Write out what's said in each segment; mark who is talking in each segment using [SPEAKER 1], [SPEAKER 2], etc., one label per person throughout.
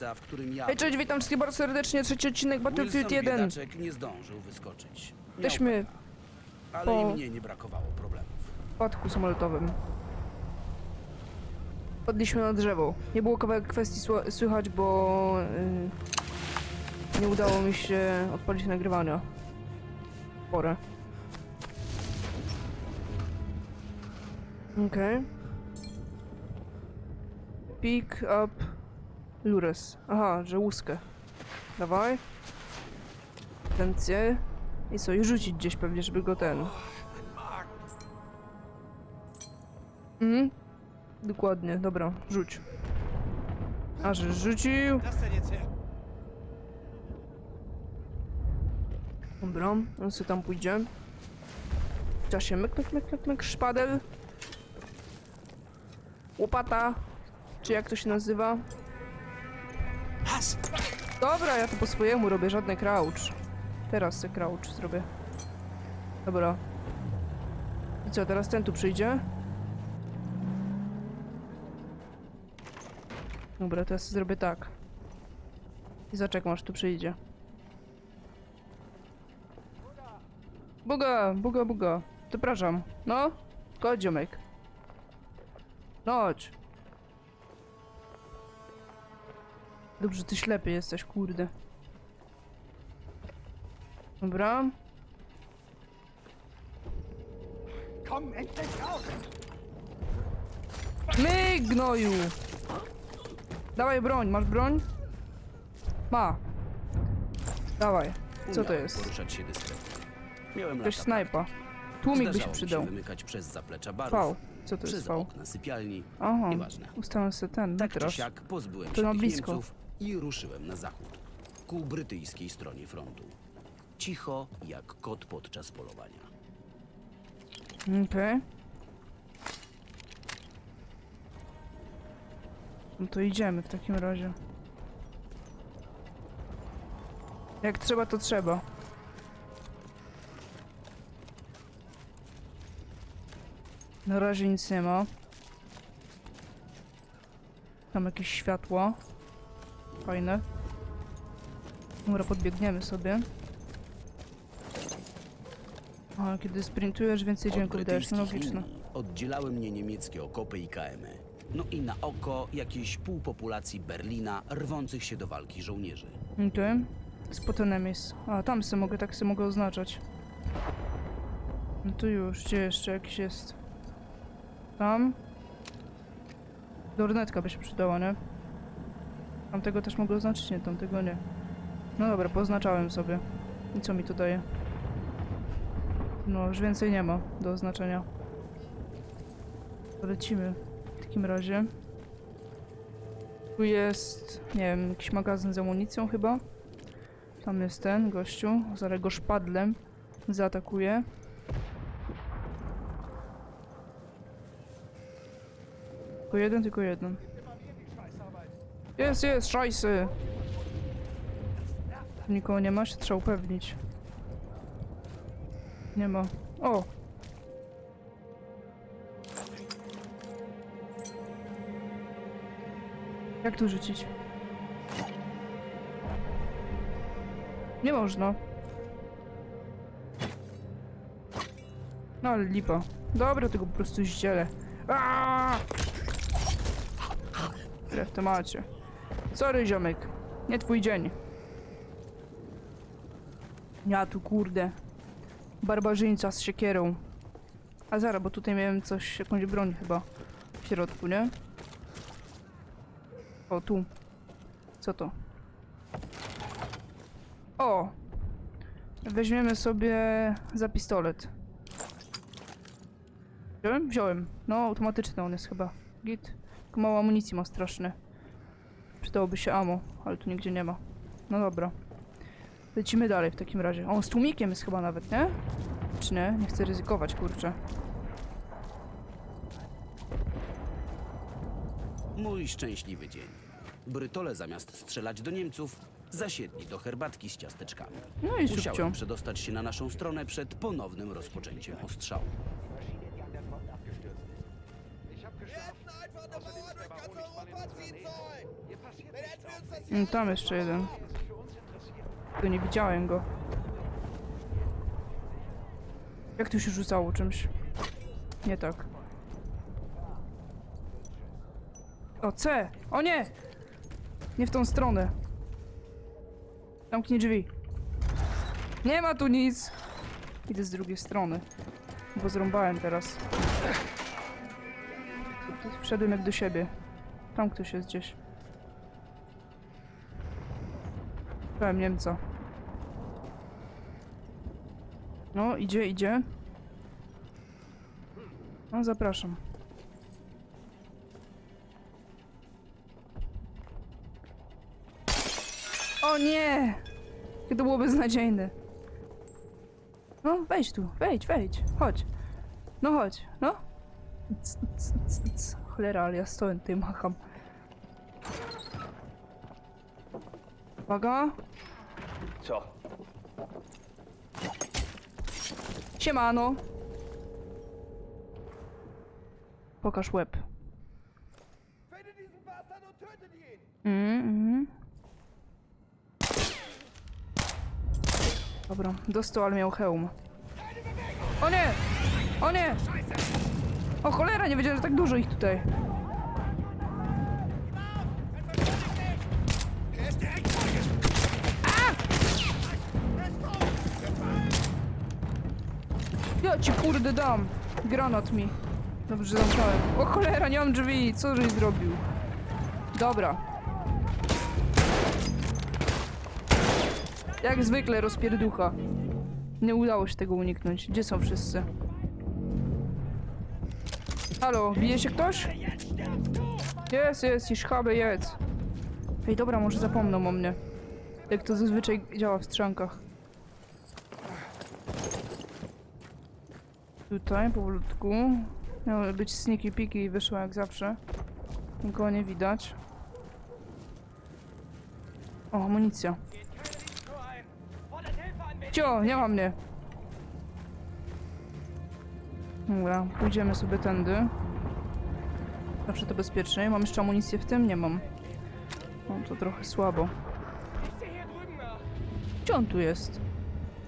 [SPEAKER 1] w którym ja...
[SPEAKER 2] Hej, cześć, witam wszystkich bardzo serdecznie, trzeci odcinek Battlefield
[SPEAKER 1] Wilson
[SPEAKER 2] 1.
[SPEAKER 1] biedaczek nie zdążył wyskoczyć. Miał
[SPEAKER 2] Jesteśmy
[SPEAKER 1] Ale
[SPEAKER 2] po-
[SPEAKER 1] i mnie nie brakowało problemów.
[SPEAKER 2] w spadku samolotowym. Podliśmy na drzewo. Nie było kawałek kwestii sła- słychać, bo yy, nie udało mi się odpalić nagrywania. Porę. Okej. Pick up Lures. Aha, że łuskę. Dawaj. Intencje. I co, i rzucić gdzieś pewnie, żeby go ten... Mhm. Dokładnie, dobra, rzuć. A, że rzucił. Dobra, on sobie tam pójdzie. W czasie myk, myk, myk, myk, myk, szpadel. Łopata. Czy jak to się nazywa? Dobra, ja to po swojemu robię, żadne crouch. Teraz se crouch zrobię. Dobra. I co, teraz ten tu przyjdzie? Dobra, teraz zrobię tak. I zaczekam, aż tu przyjdzie. Buga, buga, buga. Zapraszam. No, chodź, ziomek. No, chodź. Dobrze, ty ślepy jesteś, kurde. Dobra. My, gnoju! Dawaj broń, masz broń? Ma. Dawaj. Co to
[SPEAKER 1] Umiałem
[SPEAKER 2] jest?
[SPEAKER 1] poruszać się dyskretnie. Miałem lata
[SPEAKER 2] snajpa. Tłumik by się
[SPEAKER 1] mi
[SPEAKER 2] przydał.
[SPEAKER 1] wymykać przez zaplecza barów,
[SPEAKER 2] V. Co to jest
[SPEAKER 1] przez
[SPEAKER 2] V?
[SPEAKER 1] okna sypialni.
[SPEAKER 2] Aha.
[SPEAKER 1] Nieważne.
[SPEAKER 2] Ustałem sobie ten
[SPEAKER 1] Tak czy
[SPEAKER 2] metraż.
[SPEAKER 1] siak pozbyłem
[SPEAKER 2] To
[SPEAKER 1] się
[SPEAKER 2] na
[SPEAKER 1] tych
[SPEAKER 2] blisko.
[SPEAKER 1] Niemców i ruszyłem na zachód, ku brytyjskiej stronie frontu. Cicho jak kot podczas polowania.
[SPEAKER 2] Okej. No to idziemy w takim razie. Jak trzeba, to trzeba. Na razie nic nie ma. Tam jakieś światło. Fajne. Dobra, podbiegniemy sobie. A, kiedy sprintujesz, więcej dźwięków dajesz, no logiczne.
[SPEAKER 1] oddzielały mnie niemieckie okopy i KM-y. No i na oko jakieś pół populacji Berlina rwących się do walki żołnierzy.
[SPEAKER 2] Okej. Spotone miejsce. A, tam se mogę, tak se mogę oznaczać. No tu już, gdzie jeszcze jakiś jest? Tam. Lornetka by się przydała, nie? Tamtego też mogę oznaczyć? Nie, tamtego nie. No dobra, poznaczałem sobie. I co mi to daje? No, już więcej nie ma do oznaczenia. Lecimy w takim razie. Tu jest, nie wiem, jakiś magazyn z amunicją chyba. Tam jest ten gościu. Zaraz go szpadlem zaatakuje. Tylko jeden, tylko jeden. Jest, jest, szajsy! Nikogo nie ma, się trzeba upewnić. Nie ma. O! Jak tu rzucić? Nie można. No ale lipa. Dobra, tego po prostu zdzielę. Aaaa! Tyle w temacie. Sorry, ziomek. Nie twój dzień. Ja tu, kurde. Barbarzyńca z siekierą. A zaraz, bo tutaj miałem coś, jakąś broń chyba. W środku, nie? O, tu. Co to? O! Weźmiemy sobie za pistolet. Wziąłem? Wziąłem. No, automatyczny on jest chyba. Git. Mało amunicji ma straszne. Przydałoby się ammo, ale tu nigdzie nie ma. No dobra. Lecimy dalej w takim razie. O, z tłumikiem jest chyba nawet, nie? Czy nie? Nie chcę ryzykować, kurczę.
[SPEAKER 1] Mój szczęśliwy dzień. Brytole zamiast strzelać do Niemców, zasiedli do herbatki z ciasteczkami.
[SPEAKER 2] No i
[SPEAKER 1] Musiałem przedostać się na naszą stronę przed ponownym rozpoczęciem ostrzału.
[SPEAKER 2] Mm, Tam jeszcze jeden. To nie widziałem go. Jak tu się rzucało czymś? Nie tak. O, C! O nie! Nie w tą stronę. Zamknij drzwi. Nie ma tu nic! Idę z drugiej strony. Bo zrąbałem teraz. Wszedłem jak do siebie. Tam ktoś jest gdzieś. Szukałem Niemca. No, idzie, idzie. No, zapraszam. O nie! Jakie to było beznadziejne. No, wejdź tu, wejdź, wejdź, chodź. No chodź, no. C, c, c, c. Cholera, ale ja stoję tutaj macham. Uwaga.
[SPEAKER 3] Co?
[SPEAKER 2] Siemano. Pokaż łeb. Mhm, mhm. Dobra, dostał, ale miał hełm. O nie! O nie! O cholera, nie wiedziałem, że tak dużo ich tutaj. Ci kurde dam! Granat mi. Dobrze zamknąłem. O cholera, nie mam drzwi! Co żeś zrobił? Dobra. Jak zwykle rozpierducha. Nie udało się tego uniknąć. Gdzie są wszyscy? Halo, bije się ktoś? Jest, jest, i szchaby, jedz. Ej, dobra, może zapomną o mnie. Jak to zazwyczaj działa w strzankach. Tutaj, powolutku. Miało być sneaky piki i wyszło jak zawsze. Nikogo nie widać. O, amunicja. Cio, nie ma mnie. Dobra, pójdziemy sobie tędy. Zawsze to bezpieczniej. Mam jeszcze amunicję w tym? Nie mam. O, to trochę słabo. Gdzie on tu jest?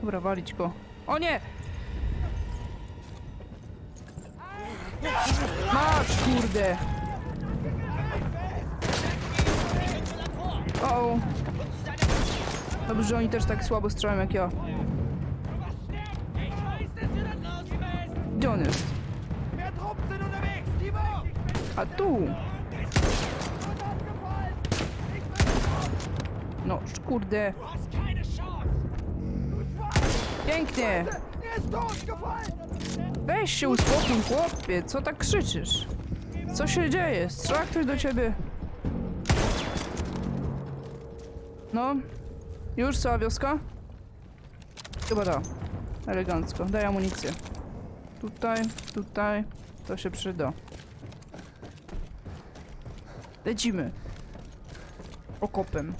[SPEAKER 2] Dobra, walić go. O nie! Masz, kurde! O! Dobrze, że oni też tak słabo strzelają jak ja. Gdzie on jest? A tu! No, kurde. Pięknie! Weź się uspokój, chłopie. Co tak krzyczysz? Co się dzieje? Strzela ktoś do ciebie? No? Już cała wioska? Chyba da. Elegancko. Daj amunicję. Tutaj, tutaj. To się przyda. Lecimy. Okopem.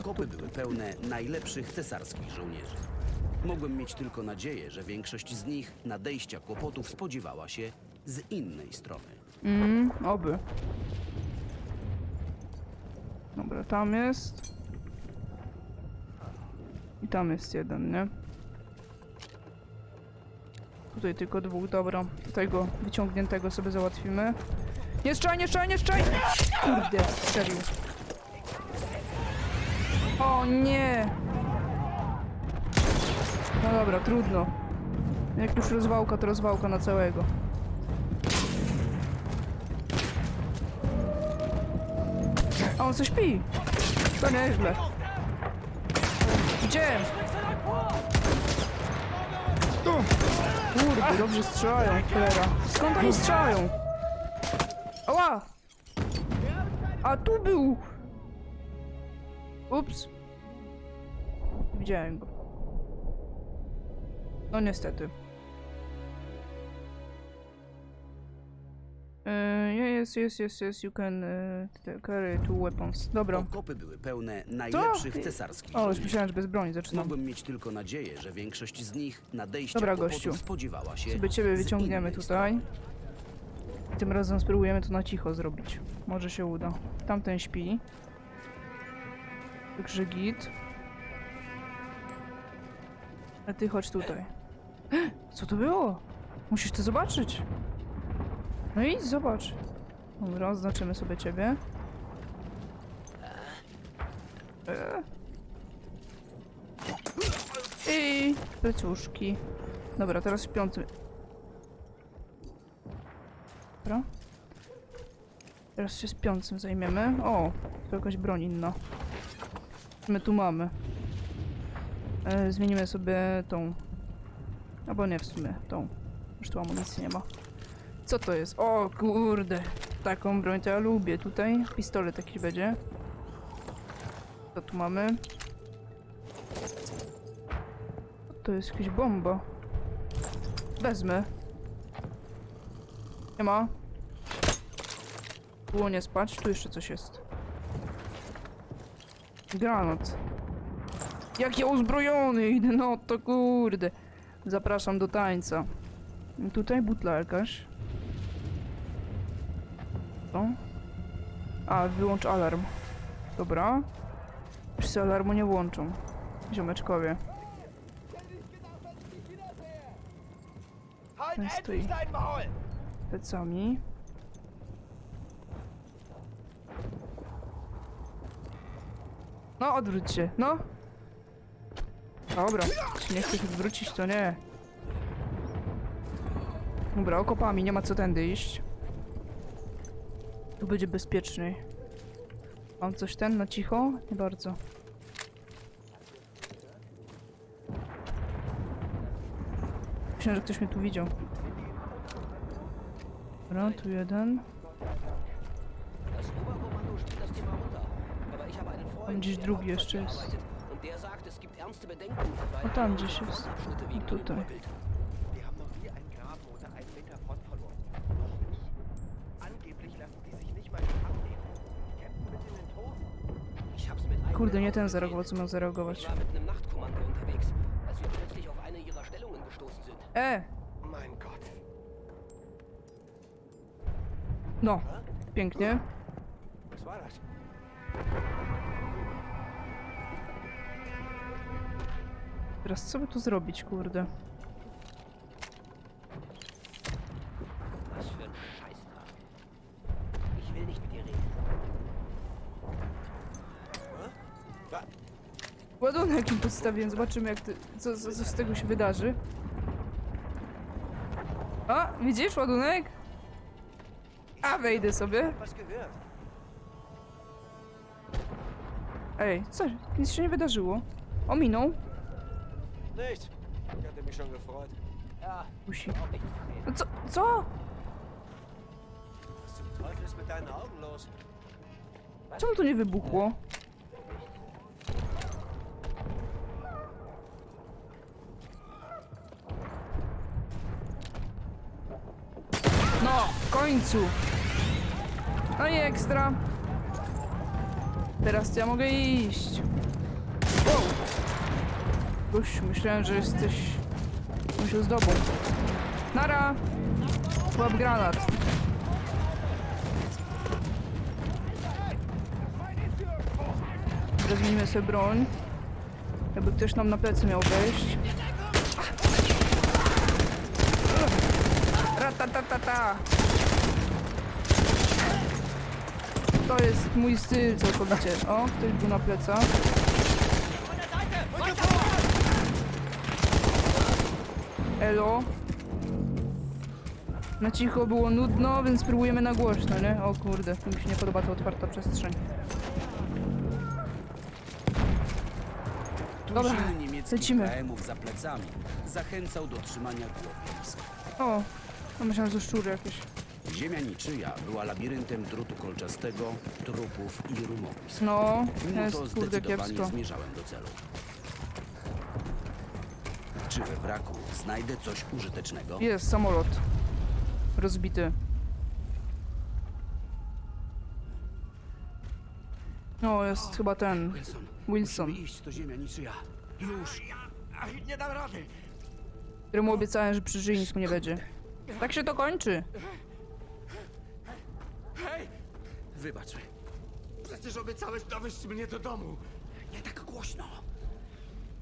[SPEAKER 1] Okopy były pełne najlepszych cesarskich żołnierzy. Mogłem mieć tylko nadzieję, że większość z nich nadejścia kłopotów spodziewała się z innej strony.
[SPEAKER 2] Mm, oby. Dobra, tam jest. I tam jest jeden, nie? Tutaj tylko dwóch, dobra. Tego wyciągniętego sobie załatwimy. Nie strzelaj, nie strzelaj, nie strzelaj! Kurde, strzelił. O nie! No dobra, trudno. Jak już rozwałka, to rozwałka na całego. A on coś śpi. To nieźle. Gdzie? Kurde, dobrze strzelają, cholera. Skąd oni strzelają? Ała! A tu był! Ups. Widziałem go. No niestety. Uh, yes, yes, yes, yes, you can uh, carry two weapons. Dobra.
[SPEAKER 1] Okopy były pełne najlepszych cesarskich
[SPEAKER 2] O, już myślałem, że bez broni zaczynam.
[SPEAKER 1] Mogłem mieć tylko nadzieję, że większość z nich nadejścia
[SPEAKER 2] Dobra, gościu.
[SPEAKER 1] spodziewała się
[SPEAKER 2] Sobie ciebie wyciągniemy tutaj. Tym razem spróbujemy to na cicho zrobić. Może się uda. Tamten śpi. Także git. A ty chodź tutaj. Co to było? Musisz to zobaczyć. No i zobacz. Dobra, oznaczymy sobie ciebie. E. I plecuszki. Dobra, teraz śpiący. Dobra. Teraz się śpiącym zajmiemy. O, to jakaś broń inna. My tu mamy? E, zmienimy sobie tą. Albo nie w sumie, tą. Już tu amunicji nie ma. Co to jest? O kurde, taką broń to ja lubię. Tutaj pistolet jakiś będzie. Co tu mamy? To jest jakaś bomba. Wezmę. Nie ma. Było nie spać, tu jeszcze coś jest. Granat. Jak ja uzbrojony idę, no to kurde. Zapraszam do tańca. I Tutaj butla jakaś. Co? A, wyłącz alarm. Dobra. Już się alarmu nie włączą. Ziomeczkowie.
[SPEAKER 3] Maul!
[SPEAKER 2] Plecami. No, odwróć się, no. Dobra, jeśli nie chcesz odwrócić, to nie. Dobra, okopami, nie ma co tędy iść. Tu będzie bezpieczniej. Mam coś ten na cicho? Nie bardzo. Myślałem, że ktoś mnie tu widział. Dobra, tu jeden. Tam gdzieś drugi jeszcze jest. O, tam gdzieś jest. I tutaj.
[SPEAKER 4] ihnen übergilt.
[SPEAKER 3] Wir haben noch nie einen Graben unter einem
[SPEAKER 2] Teraz co by tu zrobić, kurde? Ładunek im podstawiłem, zobaczymy jak ty, co, co, co z tego się wydarzy. A, widzisz ładunek? A, wejdę sobie. Ej, co? Nic się nie wydarzyło. Ominął.
[SPEAKER 3] Nichts. Ich hatte mich schon gefreut.
[SPEAKER 4] Ja,
[SPEAKER 2] Musi.
[SPEAKER 4] auch.
[SPEAKER 2] No co? Co?
[SPEAKER 3] Was zum Teufel ist mit deinen Augen los?
[SPEAKER 2] Czemu to nie wybuchło? No, w końcu! No i ekstra. Teraz ja mogę iść. Wow. Gościu, myślałem, że jesteś... Musiał z dobą. Nara! Łap granat. Rozwiniemy sobie broń. Jakby ktoś nam na plecy miał wejść. Ratatatata. To jest mój styl całkowicie. O, ktoś był na plecach. Elo. Na cicho było nudno, więc spróbujemy na głośno, nie? O kurde, mi się nie podoba ta otwarta przestrzeń. Dobra,
[SPEAKER 1] Tuzin niemieckich
[SPEAKER 2] lecimy.
[SPEAKER 1] KM-ów za plecami zachęcał do trzymania głowy nisko.
[SPEAKER 2] O, no myślałem, że szczury jakieś.
[SPEAKER 1] Ziemia niczyja była labiryntem drutu kolczastego, trupów i rumowisk.
[SPEAKER 2] No,
[SPEAKER 1] Mimo
[SPEAKER 2] jest
[SPEAKER 1] to
[SPEAKER 2] kurde
[SPEAKER 1] zdecydowanie
[SPEAKER 2] kiepsko.
[SPEAKER 1] zmierzałem do celu. Czy we wraku znajdę coś użytecznego?
[SPEAKER 2] Jest samolot. Rozbity. No, jest chyba ten.
[SPEAKER 1] Wilson,
[SPEAKER 2] Wilson,
[SPEAKER 1] musimy iść, to ziemia niczyja. Już!
[SPEAKER 3] Ach, nie dam rady.
[SPEAKER 2] któremu obiecałem, że przy życiu nic mu nie będzie. Tak się to kończy.
[SPEAKER 1] Wybacz mi.
[SPEAKER 5] Przecież obiecałeś dowieść mnie do domu.
[SPEAKER 1] Nie tak głośno.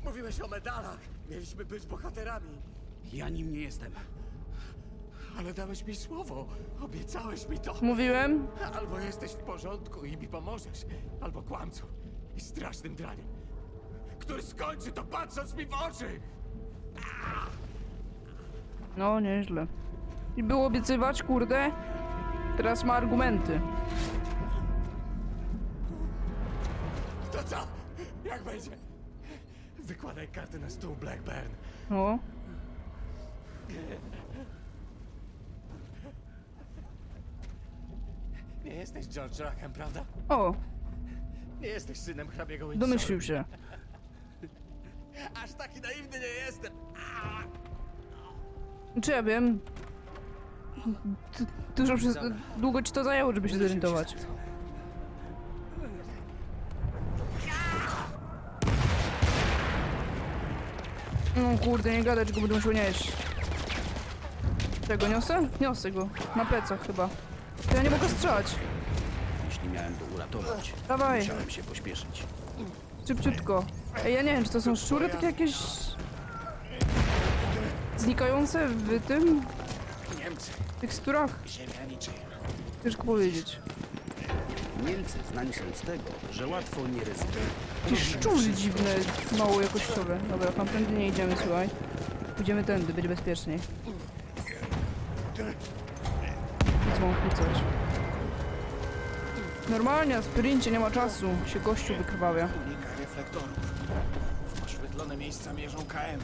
[SPEAKER 5] Mówiłeś o medalach. Mieliśmy być bohaterami.
[SPEAKER 1] Ja nim nie jestem.
[SPEAKER 5] Ale dałeś mi słowo. Obiecałeś mi to.
[SPEAKER 2] Mówiłem?
[SPEAKER 5] Albo jesteś w porządku i mi pomożesz, albo kłamcą i strasznym draniem, który skończy to patrząc mi w oczy.
[SPEAKER 2] No, nieźle. I było obiecywać, kurde. Teraz ma argumenty.
[SPEAKER 5] To co? Jak będzie? Wykładaj karty na stół, Blackburn.
[SPEAKER 2] O,
[SPEAKER 5] Nie jesteś George Rackham, prawda?
[SPEAKER 2] o,
[SPEAKER 5] Nie jesteś synem hrabiego Windsora.
[SPEAKER 2] domyślił się.
[SPEAKER 5] Aż taki naiwny nie jestem.
[SPEAKER 2] Czy ja wiem? Du- Dużo przez... Długo ci to zajęło, żeby się zorientować. No kurde, nie gadać, go będę musiał nieść. Czego niosę? Niosę go. Na plecach chyba. To ja nie mogę strzelać.
[SPEAKER 1] Jeśli miałem go uratować,
[SPEAKER 2] Dawaj,
[SPEAKER 1] musiałem się pośpieszyć.
[SPEAKER 2] szybciutko. Ej, ja nie wiem, czy to są szczury takie jakieś... Znikające w tym...
[SPEAKER 5] Niemcy,
[SPEAKER 2] teksturach?
[SPEAKER 5] ziemia niczyja.
[SPEAKER 2] Ciężko powiedzieć.
[SPEAKER 1] Niemcy znani są z tego, że łatwo nie ryzykują.
[SPEAKER 2] Jakieś szczury dziwne, mało jakościowe. Dobra, tamtędy nie idziemy, słuchaj. Pójdziemy tędy, będzie bezpieczniej. Nic mam kłócać. Normalnie, na sprincie nie ma czasu. Się gościu wykrwawia.
[SPEAKER 5] Unika reflektorów. W oświetlone miejsca mierzą KM.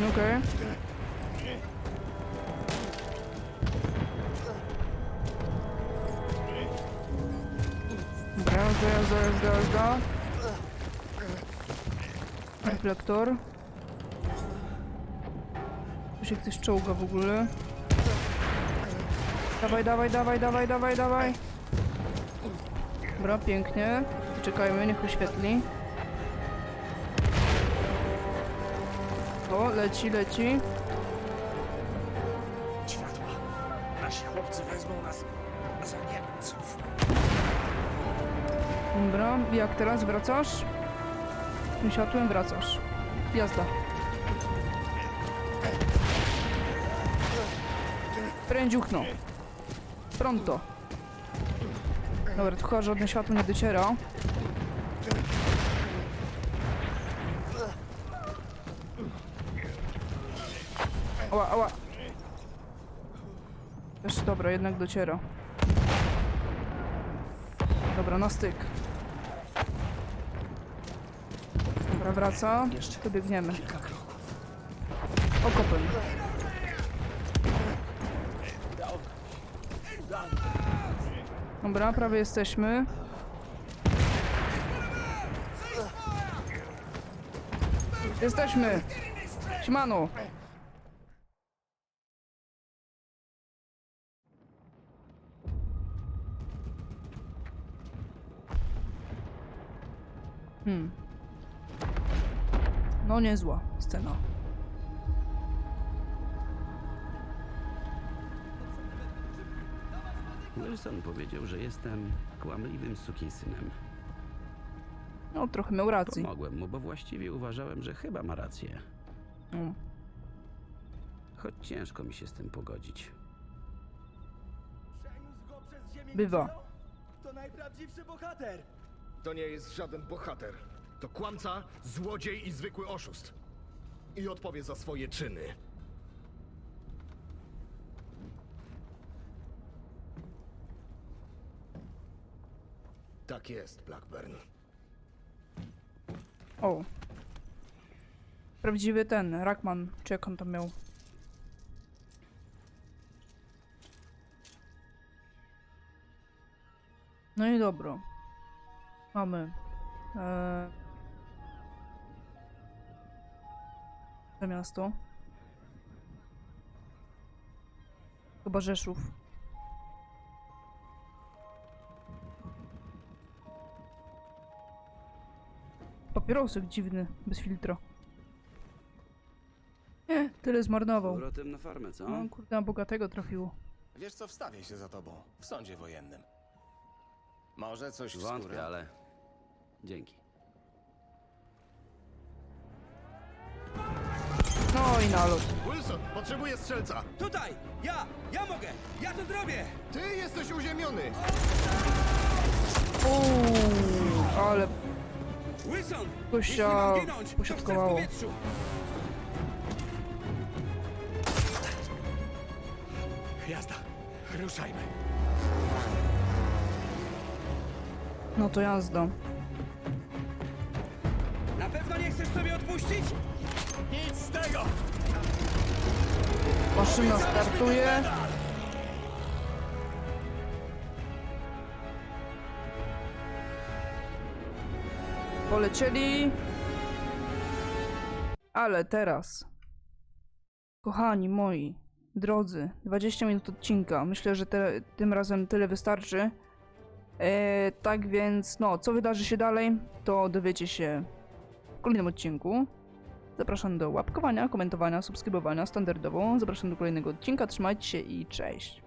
[SPEAKER 2] No Okej. Dobra, jazda, jazda, jazda, jazda. Reflektor. Tu się ktoś czołga w ogóle. Dawaj, dawaj, dawaj, dawaj, dawaj, dawaj. Dobra, pięknie. Czekajmy, niech oświetli. O, leci, leci.
[SPEAKER 5] Światła. Nasi chłopcy wezmą nas za Niemców.
[SPEAKER 2] Dobra, jak teraz wracasz? Tym światłem wracasz. Jazda. Prędziuchno. Pronto. Dobra, chyba żadne światło nie dociera. Ała, ała. Też dobra, jednak dociera. Dobra, na styk. Dobra, wraca. To biegniemy. Okopem. Dobra, prawie jesteśmy. Jesteśmy! Siemano! Niezła scena.
[SPEAKER 1] Wilson powiedział, że jestem kłamliwym sukinsynem.
[SPEAKER 2] No trochę miał racji.
[SPEAKER 1] Pomogłem mu, bo właściwie uważałem, że chyba ma rację.
[SPEAKER 2] Mm.
[SPEAKER 1] Choć ciężko mi się z tym pogodzić.
[SPEAKER 3] Przeniósł go przez ziemię
[SPEAKER 2] Bywa.
[SPEAKER 3] To najprawdziwszy bohater!
[SPEAKER 6] To nie jest żaden bohater. To kłamca, złodziej i zwykły oszust. I odpowie za swoje czyny. Tak jest, Blackburn.
[SPEAKER 2] O. Prawdziwy ten, Rackman, czy jak on tam miał. No i dobro. Mamy. E... To miasto. Chyba Rzeszów. Papierosek dziwny, bez filtra. Nie, tyle zmarnował.
[SPEAKER 1] Powrotem na farmę, co?
[SPEAKER 2] No kurde, na bogatego trafiło.
[SPEAKER 5] Wiesz co, wstawię się za tobą w sądzie wojennym. Może coś w
[SPEAKER 1] Wątpię, ale... Dzięki.
[SPEAKER 2] No i nalot.
[SPEAKER 6] Wilson, potrzebuję strzelca.
[SPEAKER 1] Tutaj! Ja! Ja mogę! Ja to zrobię!
[SPEAKER 6] Ty jesteś uziemiony.
[SPEAKER 2] Uuu, ale
[SPEAKER 1] Wilson!
[SPEAKER 2] gościa pośrodkowało.
[SPEAKER 5] Jazda. Ruszajmy.
[SPEAKER 2] No to jazda.
[SPEAKER 1] Na pewno nie chcesz sobie odpuścić?
[SPEAKER 2] Maszyna startuje. Polecieli. Ale teraz. Kochani moi, drodzy, 20 minut odcinka. Myślę, że te, tym razem tyle wystarczy. E, tak więc, no, co wydarzy się dalej, to dowiecie się w kolejnym odcinku. Zapraszam do łapkowania, komentowania, subskrybowania standardowo. Zapraszam do kolejnego odcinka. Trzymajcie się i cześć.